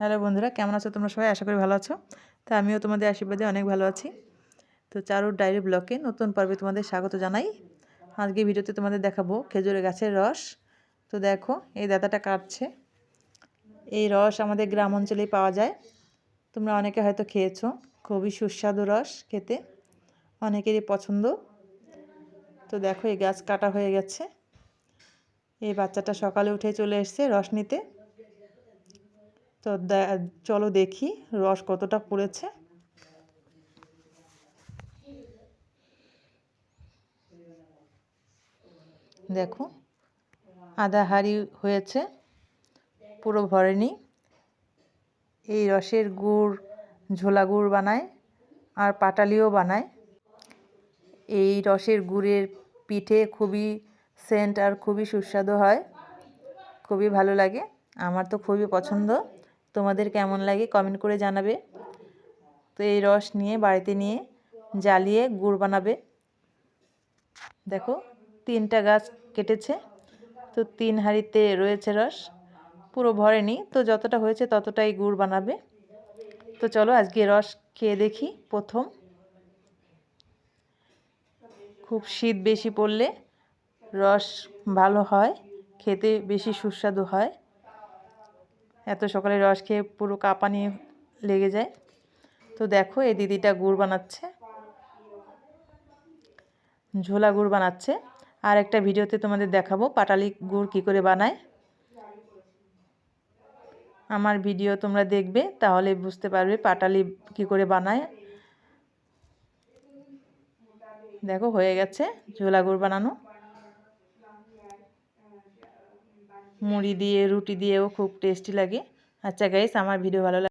Hello বন্ধুরা, কেমন আছো তোমরা সবাই? আশা করি ভালো আছো। তা আমিও তোমাদের আশীর্বাদে অনেক ভালো আছি। তো চারুর ডায়েরি ব্লকে নতুন পর্বে তোমাদের স্বাগত জানাই। আজকে ভিডিওতে তোমাদের দেখাবো খেজুরের গাছের রস। তো দেখো, এই দাদাটা কাটছে। এই রস আমাদের গ্রাম অঞ্চলেই পাওয়া যায়। তোমরা অনেকে হয়তো খেয়েছো। খুবই সুস্বাদু রস খেতে। অনেকেরই পছন্দ। তো দেখো, এই গাছ কাটা হয়ে গেছে। এই বাচ্চাটা সকালে উঠে চলে এসছে রস নিতে। তো চলো দেখি রস কতটা পড়েছে। দেখো আধা হাড়ি হয়েছে, পুরো ভরেনি। এই রসের গুড়, ঝোলা গুড় বানায় আর পাটালিও বানায়। এই রসের গুড়ের পিঠে খুবই সেন্ট আর খুবই সুস্বাদু হয়, খুবই ভালো লাগে, আমার তো খুবই পছন্দ। তোমাদের কেমন লাগে কমেন্ট করে জানাবে। তো এই রস নিয়ে, বাড়িতে নিয়ে জ্বালিয়ে গুড় বানাবে। দেখো, তিনটা গাছ কেটেছে। তো তিন হাঁড়িতে রয়েছে রস। পুরো ভরেনি। তো যতটা হয়েছে ততটাই গুড় বানাবে। তো চলো আজকে রস খেয়ে দেখি প্রথম। খুব শীত বেশি পড়লে রস ভালো হয়, খেতে বেশি সুস্বাদু হয়। এত সকালে রস খেয়ে পুরো কাঁপানি লেগে যায়। তো দেখো এই দিদিটা গুড় বানাচ্ছে। ঝোলা গুড় বানাচ্ছে। আর একটা ভিডিওতে তোমাদের দেখাবো পাটালি গুড় কি করে বানায়। আমার ভিডিও তোমরা দেখবে, তাহলে বুঝতে পারবে পাটালি কি করে বানায়। দেখো হয়ে গেছে ঝোলা গুড় বানানো। মুড়ি দিয়ে রুটি দিয়েও খুব টেস্টি লাগে। আচ্ছা গাইস আমার ভিডিও ভালো